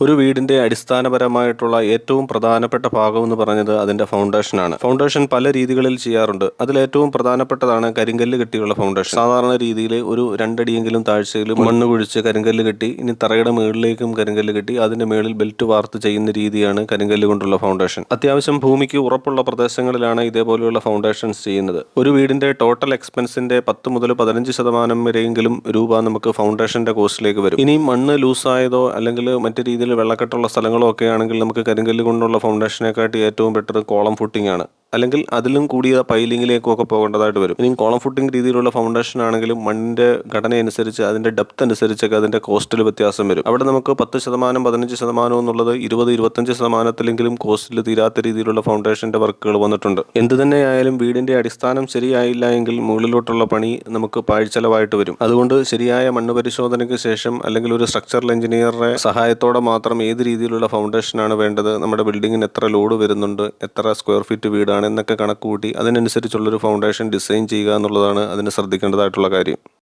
ഒരു വീടിന്റെ അടിസ്ഥാനപരമായിട്ടുള്ള ഏറ്റവും പ്രധാനപ്പെട്ട ഭാഗം എന്ന് പറഞ്ഞത് അതിന്റെ ഫൗണ്ടേഷനാണ് ഫൗണ്ടേഷൻ പല രീതികളിൽ ചെയ്യാറുണ്ട്. അതിൽ ഏറ്റവും പ്രധാനപ്പെട്ടതാണ് കരിങ്കല്ല് കെട്ടിയുള്ള ഫൗണ്ടേഷൻ സാധാരണ രീതിയിൽ ഒരു രണ്ടടിയെങ്കിലും താഴ്ചയിൽ മണ്ണ് കുഴിച്ച് കരിങ്കല്ല് കെട്ടി ഇനി തറയുടെ മുകളിലേക്കും കരിങ്കല്ല് കെട്ടി അതിന്റെ മുകളിൽ ബെൽറ്റ് വാർത്ത് ചെയ്യുന്ന രീതിയാണ് കരിങ്കല്ല് കൊണ്ടുള്ള ഫൗണ്ടേഷൻ അത്യാവശ്യം ഭൂമിക്ക് ഉറപ്പുള്ള പ്രദേശങ്ങളിലാണ് ഇതേപോലെയുള്ള ഫൗണ്ടേഷൻസ് ചെയ്യുന്നത്. ഒരു വീടിന്റെ ടോട്ടൽ എക്സ്പെൻസിന്റെ പത്ത് മുതൽ പതിനഞ്ച് ശതമാനം വരെയെങ്കിലും രൂപ നമുക്ക് ഫൗണ്ടേഷന്റെ കോസ്റ്റിലേക്ക് വരും. ഇനി മണ്ണ് ലൂസായതോ അല്ലെങ്കിൽ മറ്റു രീതിയിൽ വെള്ളക്കെട്ടുള്ള സ്ഥലങ്ങളൊക്കെ ആണെങ്കിൽ നമുക്ക് കരിങ്കല്ല് കൊണ്ടുള്ള ഫൗണ്ടേഷനെക്കാട്ടി ഏറ്റവും ബെറ്റർ കോളം ഫുട്ടിംഗ് ആണ്. അല്ലെങ്കിൽ അതിലും കൂടിയ പൈലിങ്ങിലേക്കും ഒക്കെ പോകേണ്ടതായിട്ട് വരും. ഇനി കോളം ഫുട്ടിംഗ് രീതിയിലുള്ള ഫൗണ്ടേഷൻ ആണെങ്കിലും മണ്ണിന്റെ ഘടന അനുസരിച്ച് അതിന്റെ ഡെപ്ത് അനുസരിച്ചൊക്കെ അതിന്റെ കോസ്റ്റിൽ വ്യത്യാസം വരും. അവിടെ നമുക്ക് പത്ത് ശതമാനം പതിനഞ്ച് ശതമാനം എന്നുള്ളത് ഇരുപത് ഇരുപത്തഞ്ച് ശതമാനത്തിലെങ്കിലും കോസ്റ്റിൽ തീരാത്ത രീതിയിലുള്ള ഫൗണ്ടേഷന്റെ വർക്കുകൾ വന്നിട്ടുണ്ട്. എന്ത് തന്നെയായാലും വീടിന്റെ അടിസ്ഥാനം ശരിയായില്ല എങ്കിൽ മുകളിലോട്ടുള്ള പണി നമുക്ക് പാഴ്ചെലവായിട്ട് വരും. അതുകൊണ്ട് ശരിയായ മണ്ണ് പരിശോധനയ്ക്ക് ശേഷം അല്ലെങ്കിൽ ഒരു സ്ട്രക്ചറൽ എഞ്ചിനീയറുടെ സഹായത്തോടെ മാത്രം ഏത് രീതിയിലുള്ള ഫൗണ്ടേഷനാണ് വേണ്ടത്? നമ്മുടെ ബിൽഡിങ്ങിന് എത്ര ലോഡ് വരുന്നുണ്ട്? എത്ര സ്ക്വയർ ഫീറ്റ് വീടാണ് എന്നൊക്കെ കണക്ക് കൂട്ടി അതിനനുസരിച്ചുള്ളൊരു ഫൗണ്ടേഷൻ ഡിസൈൻ ചെയ്യുക എന്നുള്ളതാണ് അതിന് ശ്രദ്ധിക്കേണ്ടതായിട്ടുള്ള കാര്യം.